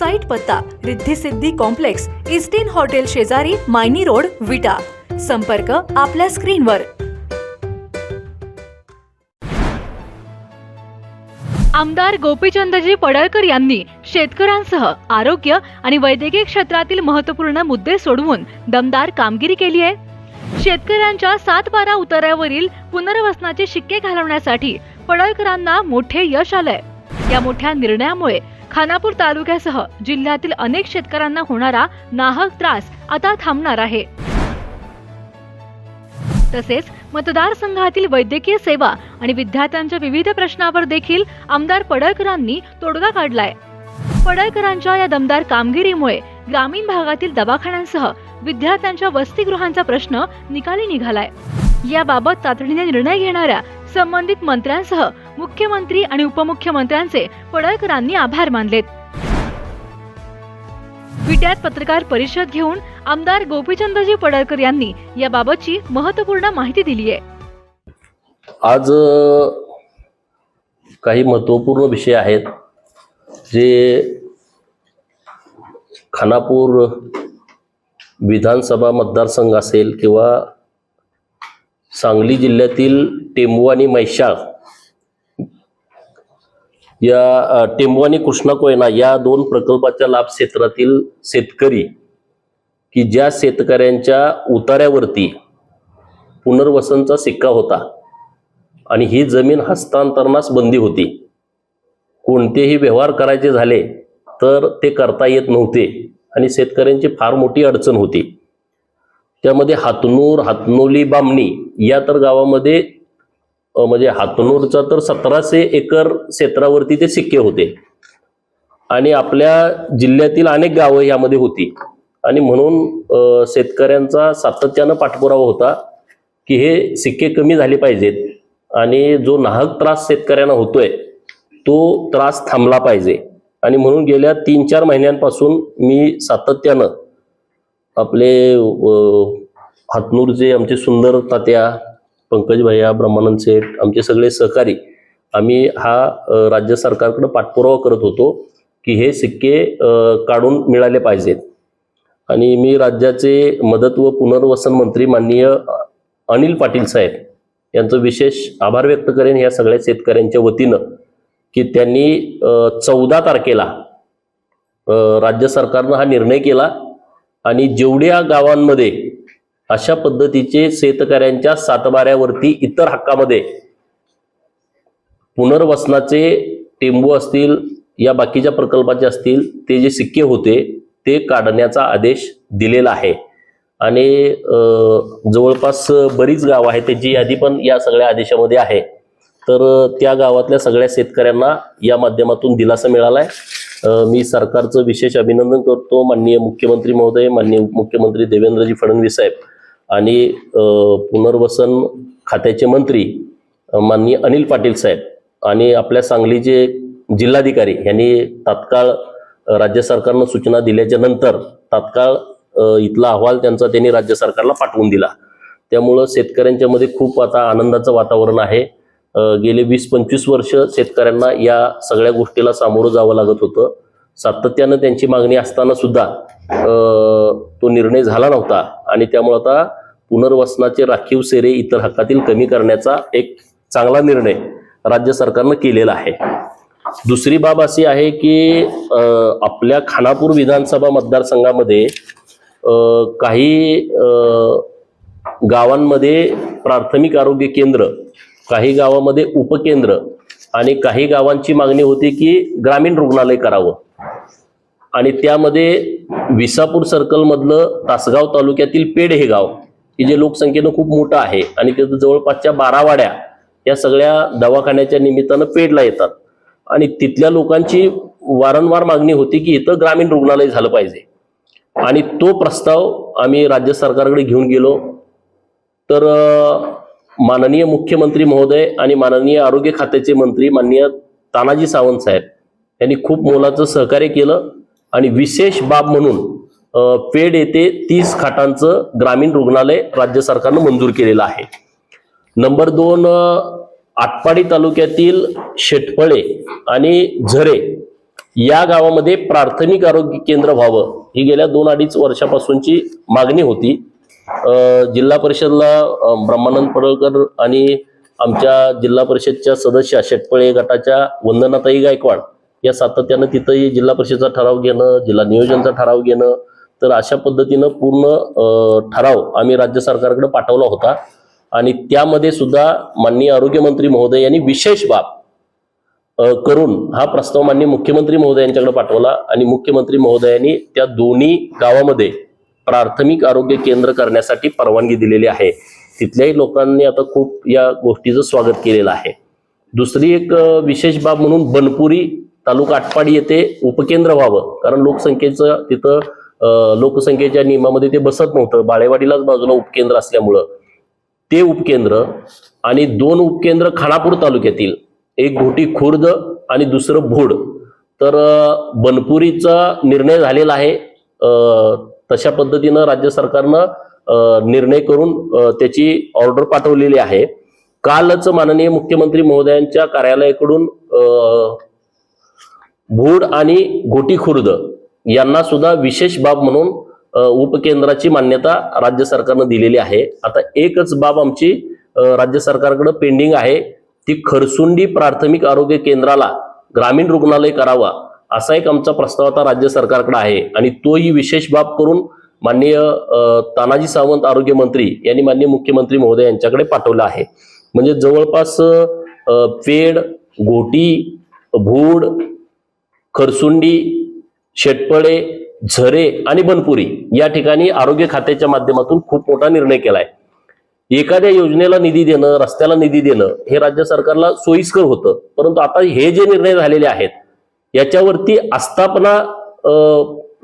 Site पत्ता Riddhi Siddhi complex इस्टिन hotel शेजारी मायनी रोड विटा. संपर्क आपल्या स्क्रीनवर. आमदार गोपीचंदजी पडळकर यांनी शेतकऱ्यांसह आरोग्य आणि वैद्यकीय क्षेत्रातील महत्त्वपूर्ण मुद्दे सोडवून दमदार कामगिरी केली आहे. शेतकऱ्यांच्या सात बारा उतारावरील पुनर्वसनाचे शिक्के घालवण्यासाठी पडळकरांना मोठे यश आलंय. या मोठ्या निर्णयामुळे खानापूर तालुक्यासह जिल्ह्यातील अनेक शेतकऱ्यांना होणारा नाहक त्रास आता थांबणार आहे. तसेच मतदारसंघातील वैद्यकीय सेवा आणि विद्यार्थ्यांच्या विविध प्रश्नावर देखील आमदार पडळकरांनी तोडगा काढलाय. पडळकरांच्या या दमदार कामगिरीमुळे ग्रामीण भागातील दवाखान्यांसह विद्यार्थ्यांच्या वसतिगृहांचा प्रश्न निकाली निघालाय. याबाबत तातडीने निर्णय घेणाऱ्या संबंधित मंत्र्यांसह मुख्यमंत्री आणि उपमुख्यमंत्र्यांचे पडळकरांनी आभार मानलेत. विट्यात पत्रकार परिषद घेऊन आमदार गोपीचंदजी पडळकर यांनी याबाबतची महत्त्वपूर्ण माहिती दिली आहे. आज काही महत्त्वपूर्ण विषय आहेत जे खानापूर विधानसभा मतदारसंघ असेल किंवा सांगली जिल्ह्यातील टेंबू आणि मैशाळ या टेंबू आणि कृष्णा कोयना या दोन प्रकल्पाच्या लाभ क्षेत्रातील शेतकरी की ज्या शेतकऱ्यांच्या उतार्यावरती पुनर्वसनचा सिक्का होता आणि ही जमीन हस्तांतरणास बंदी होती. कोणतेही व्यवहार करायचे झाले तर ते करता येत नव्हते आणि शेतकऱ्यांची फार मोठी अडचण होती. त्यामध्ये हातनूर हातनोली बामणी या तर गावामध्ये म्हणजे हातनूरचा तर सतराशे एकर क्षेत्रावरती ते सिक्के होते. आणि आपल्या जिल्ह्यातील अनेक गावं यामध्ये होती. आणि म्हणून शेतकऱ्यांचा सातत्यानं पाठपुरावा होता की हे सिक्के कमी झाले पाहिजेत. आणि जो नाहक त्रास शेतकऱ्यांना होतोय तो त्रास थांबला पाहिजे. आणि म्हणून गेल्या तीन चार महिन्यांपासून मी सातत्यानं आपले हातनूरचे आमचे सुंदर तात्या पंकज भैया ब्रह्मानंद सेठ आमचे सगळे सहकारी आम्ही हा राज्य सरकारकडं पाठपुरावा करत होतो की हे सिक्के काढून मिळाले पाहिजेत. आणि मी राज्याचे मदत व पुनर्वसन मंत्री माननीय अनिल पाटील साहेब यांचं विशेष आभार व्यक्त करेन या सगळ्या शेतकऱ्यांच्या वतीनं की त्यांनी चौदा तारखेला राज्य सरकारनं हा निर्णय केला आणि जेवढ्या गावांमध्ये अशा पद्धतीचे शेतकऱ्यांच्या सातबाऱ्यावरती इतर हक्कामध्ये पुनर्वसनाचे टेंबू असतील या बाकीच्या प्रकल्पाचे असतील ते जे सिक्के होते ते काढण्याचा आदेश दिलेला आहे. आणि जवळपास बरीच गावं आहेत त्याची यादी पण या सगळ्या आदेशामध्ये आहे. तर त्या गावातल्या सगळ्या शेतकऱ्यांना या माध्यमातून दिलासा मिळाला आहे मी सरकारचं विशेष अभिनंदन करतो माननीय मुख्यमंत्री महोदय माननीय मुख्यमंत्री देवेंद्रजी फडणवीस साहेब आणि पुनर्वसन खात्याचे मंत्री माननीय अनिल पाटील साहेब आणि आपल्या सांगलीचे जिल्हाधिकारी यांनी तात्काळ राज्य सरकारनं सूचना दिल्याच्या नंतर तात्काळ इथला अहवाल त्यांचा त्यांनी राज्य सरकारला पाठवून दिला. त्यामुळं शेतकऱ्यांच्या मध्ये खूप आता आनंदाचं वातावरण आहे. गेले वीस पंचवीस वर्ष शेतकऱ्यांना या सगळ्या गोष्टीला सामोरं जावं लागत होतं. सातत्यानं त्यांची मागणी असताना सुद्धा तो निर्णय झाला नव्हता. आणि त्यामुळे आता पुनर्वसनाचे राखीव सेरे इतर हक्कातील कमी करण्याचा एक चांगला निर्णय राज्य सरकारनं केलेला आहे. दुसरी बाब अशी आहे की आपल्या खानापूर विधानसभा मतदारसंघामध्ये काही गावांमध्ये प्राथमिक आरोग्य केंद्र काही गावामध्ये उपकेंद्र आणि काही गावांची मागणी होती की ग्रामीण रुग्णालय करावं. आणि त्यामध्ये विसापूर सर्कलमधलं तासगाव तालुक्यातील पेड हे गाव की जे लोकसंख्येनं खूप मोठं आहे आणि तिथं जवळपासच्या बारा वाड्या या सगळ्या दवाखान्याच्या निमित्तानं पेडला येतात. आणि तिथल्या लोकांची वारंवार मागणी होती की इथं ग्रामीण रुग्णालय झालं पाहिजे. आणि तो प्रस्ताव आम्ही राज्य सरकारकडे घेऊन गेलो. तर माननीय मुख्यमंत्री महोदय आणि माननीय आरोग्य खात्याचे मंत्री माननीय तानाजी सावंत साहेब यांनी खूप मोलाचं सहकार्य केलं आणि विशेष बाब म्हणून पेड येथे तीस खाटांचं ग्रामीण रुग्णालय राज्य सरकारनं मंजूर केलेलं आहे. नंबर दोन आटपाडी तालुक्यातील शेटफळे आणि झरे या गावामध्ये प्राथमिक आरोग्य केंद्र व्हावं ही गेल्या दोन अडीच वर्षापासूनची मागणी होती. जिल्हा परिषदला ब्रह्मानंद पडळकर आणि आमच्या जिल्हा परिषदच्या सदस्य शेटपळे गटाच्या वंदनाताई गायकवाड या सातत्यानं तिथंही जिल्हा परिषदचा ठराव घेणं जिल्हा नियोजनचा ठराव घेणं तर अशा पद्धतीनं पूर्ण ठराव आम्ही राज्य सरकारकडे पाठवला होता. आणि त्यामध्ये सुद्धा माननीय आरोग्यमंत्री महोदय यांनी विशेष बाब करून हा प्रस्ताव माननीय मुख्यमंत्री महोदय यांच्याकडे पाठवला. आणि मुख्यमंत्री महोदयांनी त्या दोन्ही गावामध्ये प्राथमिक आरोग्य केंद्र करण्यासाठी परवानगी दिलेली आहे. तिथल्याही लोकांनी आता खूप या गोष्टीचं स्वागत केलेलं आहे. दुसरी एक विशेष बाब म्हणून बनपुरी तालुका आटपाडी येथे उपकेंद्र व्हावं. कारण लोकसंख्येचं तिथं लोकसंख्येच्या नियमामध्ये ते बसत नव्हतं. बाळेवाडीलाच बाजूला उपकेंद्र असल्यामुळं. ते उपकेंद्र आणि दोन उपकेंद्र खानापूर तालुक्यातील एक घोटी खुर्द आणि दुसरं भोड. तर बनपुरीचा निर्णय झालेला आहे. तशा पद्धतीनं राज्य सरकारनं निर्णय करून त्याची ऑर्डर पाठवलेली आहे. कालच माननीय मुख्यमंत्री महोदयांच्या कार्यालयाकडून भूड आणि गोटी खुर्द यांना सुद्धा विशेष बाब म्हणून उपकेंद्राची मान्यता राज्य सरकारनं दिलेली आहे. आता एकच बाब आमची राज्य सरकारकडे पेंडिंग आहे. ती खरसुंडी प्राथमिक आरोग्य केंद्राला ग्रामीण रुग्णालय करावा. असा एक आमचा प्रस्ताव आता राज्य सरकारकडे आहे. आणि तोही विशेष बाब करून माननीय तानाजी सावंत आरोग्य मंत्री यांनी माननीय मुख्यमंत्री महोदय यांच्याकडे पाठवला आहे. म्हणजे जवळपास पेड घोटी भूड खरसुंडी शेटपळे झरे आणि बनपुरी या ठिकाणी आरोग्य खात्याच्या माध्यमातून खूप मोठा निर्णय केलाय. एखाद्या योजनेला निधी देणं रस्त्याला निधी देणं हे राज्य सरकारला सोयीस्कर होतं. परंतु आता हे जे निर्णय झालेले आहेत याच्यावरती आस्थापना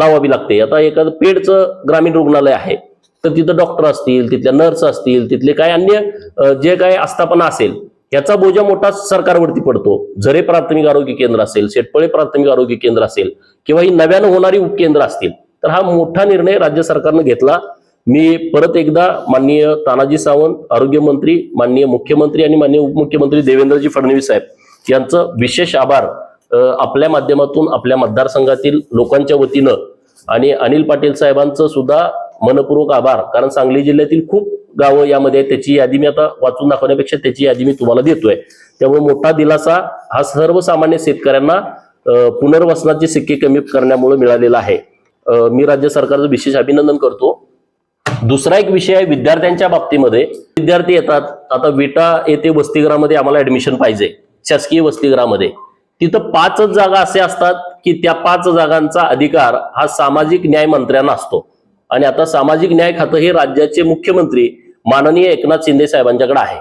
लावावी लागते. आता एखादं पेडचं ग्रामीण रुग्णालय आहे तर तिथं डॉक्टर असतील तिथल्या नर्स असतील तिथले काय अन्य जे काय आस्थापना असेल याचा बोजा मोठा सरकारवरती पडतो. झरे प्राथमिक आरोग्य केंद्र असेल शेटपळे प्राथमिक आरोग्य केंद्र असेल किंवा ही नव्यानं होणारी उपकेंद्र असतील तर हा मोठा निर्णय राज्य सरकारनं घेतला. मी परत एकदा माननीय तानाजी सावंत आरोग्यमंत्री माननीय मुख्यमंत्री आणि माननीय उपमुख्यमंत्री देवेंद्रजी फडणवीस साहेब यांचं विशेष आभार आपल्या माध्यमातून आपल्या मतदारसंघातील लोकांच्या वतीनं आणि अनिल पाटील साहेबांचं सुद्धा मनपूर्वक आभार. कारण सांगली जिल्ह्यातील खूप गावं यामध्ये त्याची यादी मी आता वाचून दाखवण्यापेक्षा त्याची यादी मी तुम्हाला देतोय. त्यामुळे मोठा दिलासा हा सर्वसामान्य शेतकऱ्यांना पुनर्वसनाचे सिक्के कमी करण्यामुळे मिळालेला आहे. मी राज्य सरकारचं विशेष अभिनंदन करतो. दुसरा एक विषय आहे विद्यार्थ्यांच्या बाबतीमध्ये. विद्यार्थी येतात. आता विटा येथे वसतिगृहामध्ये आम्हाला ऍडमिशन पाहिजे. शासकीय वसतिगृहामध्ये. तिथं पाचच जागा असे असतात की त्या पाच जागांचा अधिकार हा सामाजिक न्याय मंत्र्यांना असतो. आणि आता सामाजिक न्याय खातं हे राज्याचे मुख्यमंत्री माननीय एकनाथ शिंदे साहेबांच्याकडे आहे.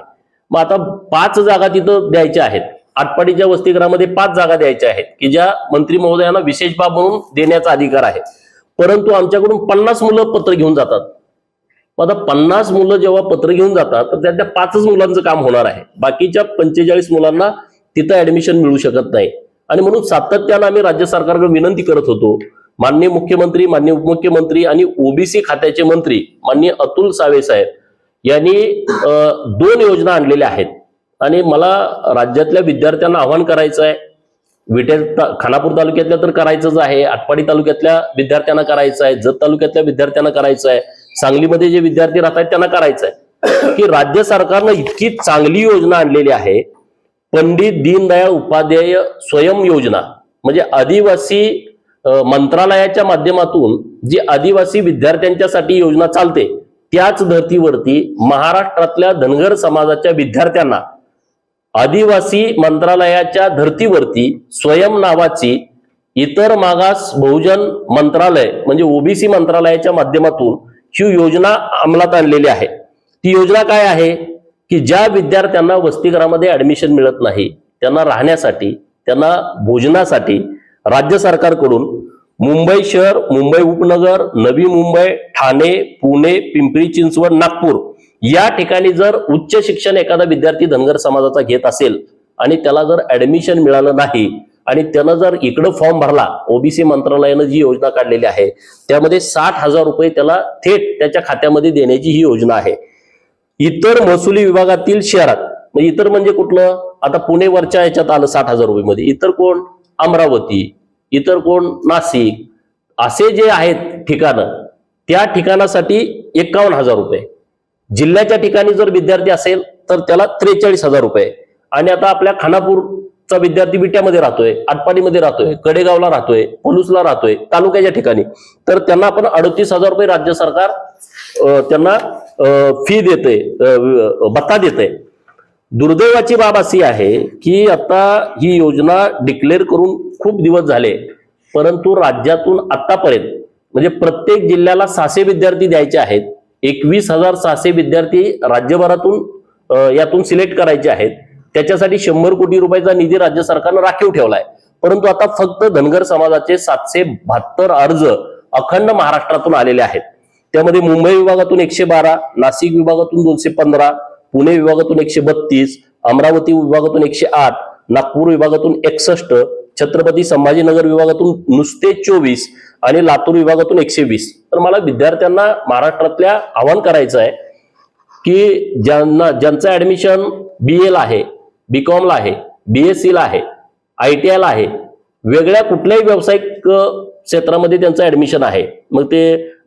मग आता पाच जागा तिथं द्यायच्या आहेत. आटपाडीच्या वसतिगृहामध्ये पाच जागा द्यायच्या आहेत की ज्या मंत्री महोदयांना विशेष बाब म्हणून देण्याचा अधिकार आहे. परंतु आमच्याकडून पन्नास मुलं पत्र घेऊन जातात. मग आता पन्नास मुलं जेव्हा पत्र घेऊन जातात तर त्यातल्या पाचच मुलांचं काम होणार आहे. बाकीच्या पंचेचाळीस मुलांना तिथं ऍडमिशन मिळू शकत नाही. आणि म्हणून सातत्यानं आम्ही राज्य सरकारकडे विनंती करत होतो. माननीय मुख्यमंत्री माननीय उपमुख्यमंत्री आणि ओबीसी खात्याचे मंत्री माननीय अतुल सावे साहेब यांनी दोन योजना आणलेल्या आहेत. आणि मला राज्यातल्या विद्यार्थ्यांना आव्हान करायचं आहे. विटे खानापूर तालुक्यातल्या तर करायचंच आहे. आटपाडी तालुक्यातल्या विद्यार्थ्यांना करायचं आहे. जत तालुक्यातल्या विद्यार्थ्यांना करायचं आहे. सांगलीमध्ये जे विद्यार्थी राहत आहेत त्यांना करायचं आहे. की राज्य सरकारनं इतकी चांगली योजना आणलेली आहे पंडित दीनदयाळ उपाध्याय स्वयं योजना म्हणजे आदिवासी मंत्रालयाच्या माध्यमातून जी आदिवासी विद्यार्थ्यांच्यासाठी योजना चालते त्याच धर्तीवरती महाराष्ट्रातल्या धनगर समाजाच्या विद्यार्थ्यांना आदिवासी मंत्रालयाच्या धर्तीवरती स्वयं नावाची इतर मागास बहुजन मंत्रालय म्हणजे ओबीसी मंत्रालयाच्या माध्यमातून ही योजना अंमलात आणलेली आहे. ती योजना काय आहे? की ज्या विद्यार्थ्यांना वसतिगृहामध्ये ऍडमिशन मिळत नाही त्यांना राहण्यासाठी त्यांना भोजनासाठी राज्य सरकारकडून मुंबई शहर मुंबई उपनगर नवी मुंबई ठाणे पुणे पिंपरी चिंचवड नागपूर या ठिकाणी जर उच्च शिक्षण एखादा विद्यार्थी धनगर समाजाचा घेत असेल आणि त्याला जर ऍडमिशन मिळालं नाही आणि त्यानं जर इकडं फॉर्म भरला ओबीसी मंत्रालयानं जी योजना काढलेली आहे त्यामध्ये साठ हजार रुपये त्याला थेट त्याच्या खात्यामध्ये देण्याची ही योजना आहे. इतर महसुली विभागातील शहरात म्हणजे इतर म्हणजे कुठलं? आता पुणेवरच्या याच्यात आलं साठ हजार रुपये मध्ये इतर कोण? अमरावती इतर कोण? नाशिक. असे जे आहेत ठिकाणं त्या ठिकाणासाठी एकावन्न हजार रुपये. जिल्ह्याच्या ठिकाणी जर विद्यार्थी असेल तर त्याला त्रेचाळीस हजार रुपये. आणि आता आपल्या खानापूरचा विद्यार्थी बिट्यामध्ये राहतोय आटपाडीमध्ये राहतोय कडेगावला राहतोय पोलूसला राहतोय तालुक्याच्या ठिकाणी. तर त्यांना आपण अडतीस हजार रुपये राज्य सरकार त्यांना फी देते भत्ता देते दुर्दैवाची बाब अशी आहे की आता ही योजना डिक्लेअर करून खूप दिवस झाले परंतु राज्यातून आतापर्यंत म्हणजे प्रत्येक जिल्ह्याला सहाशे विद्यार्थी द्यायचे आहेत एकवीस हजार सहाशे विद्यार्थी राज्यभरातून यातून सिलेक्ट करायचे आहेत. त्याच्यासाठी शंभर कोटी रुपयाचा निधी राज्य सरकारनं राखीव ठेवलाय. परंतु आता फक्त धनगर समाजाचे सातशे बहात्तर अर्ज अखंड महाराष्ट्रातून आलेले आहेत. त्यामध्ये मुंबई विभागातून एकशे बारा नाशिक विभागातून दोनशे पंधरा पुणे विभागातून एकशे बत्तीस अमरावती विभागातून एकशे आठ नागपूर विभागातून एकसष्ट छत्रपती संभाजीनगर विभागातून नुसते चोवीस आणि लातूर विभागातून एकशे वीस. तर मला विद्यार्थ्यांना महाराष्ट्रातल्या आवाहन करायचं आहे की ज्यांना ज्यांचं ऍडमिशन बी एला आहे बी कॉमला आहे बी ला आहे आय टी आयला आहे वेगळ्या कुठल्याही व्यावसायिक क्षेत्रामध्ये त्यांचं ऍडमिशन आहे. मग ते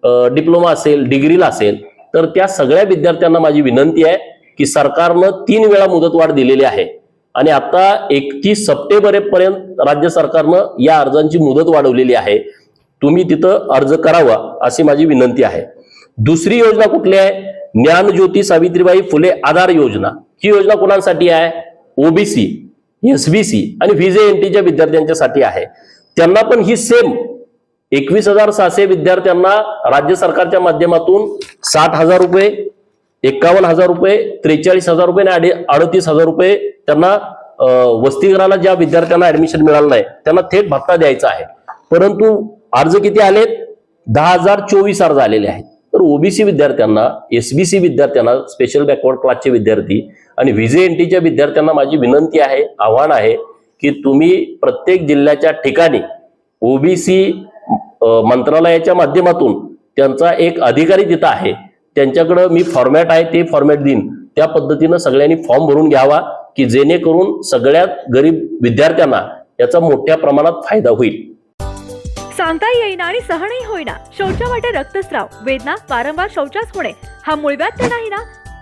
डिप्लोमा असेल डिग्रीला असेल तर त्या सगळ्या विद्यार्थ्यांना माझी विनंती आहे की सरकारनं तीन वेळा मुदतवाढ दिलेली आहे. आणि आता एकतीस सप्टेंबरपर्यंत राज्य सरकारनं या अर्जांची मुदत वाढवलेली आहे. तुम्ही तिथं अर्ज करावा अशी माझी विनंती आहे. दुसरी योजना कुठली आहे? ज्ञानज्योती सावित्रीबाई फुले आधार योजना. ही योजना कोणासाठी आहे? ओबीसी एसबीसी आणि व्हीजे एनटीच्या विद्यार्थ्यांच्यासाठी आहे. त्यांना पण ही सेम एकवीस हजार सहाशे विद्यार्थ्यांना राज्य सरकारच्या माध्यमातून साठ हजार रुपये एकावन्न हजार रुपये त्रेचाळीस हजार रुपये आणि अडतीस हजार रुपये त्यांना अं, वसतिगृहाला ज्या विद्यार्थ्यांना ऍडमिशन मिळालं नाही त्यांना थेट भत्ता द्यायचा आहे. परंतु अर्ज किती आलेत? दहा हजार चोवीस अर्ज आलेले आहेत. तर ओबीसी विद्यार्थ्यांना एसबीसी विद्यार्थ्यांना स्पेशल बॅकवर्ड क्लासचे विद्यार्थी आणि व्हीजे एनटीच्या विद्यार्थ्यांना माझी विनंती आहे आव्हान आहे की तुम्ही प्रत्येक जिल्ह्याच्या ठिकाणी ओबीसी मंत्रालयाच्या माध्यमातून त्यांचा एक अधिकारी तिथं आहे. त्यांच्याकडं मी फॉर्मॅट आहे ते फॉर्मॅट देईन. त्या पद्धतीनं सगळ्यांनी फॉर्म भरून घ्यावा की जेणेकरून सगळ्यात गरीब विद्यार्थ्यांना याचा मोठ्या प्रमाणात फायदा होईल. सांगता येईना आणि सहनही होईना. शौचा वाटे रक्तस्राव. वेदना वारंवार शौचास होणे. हा मूळव्याध तर नाही ना?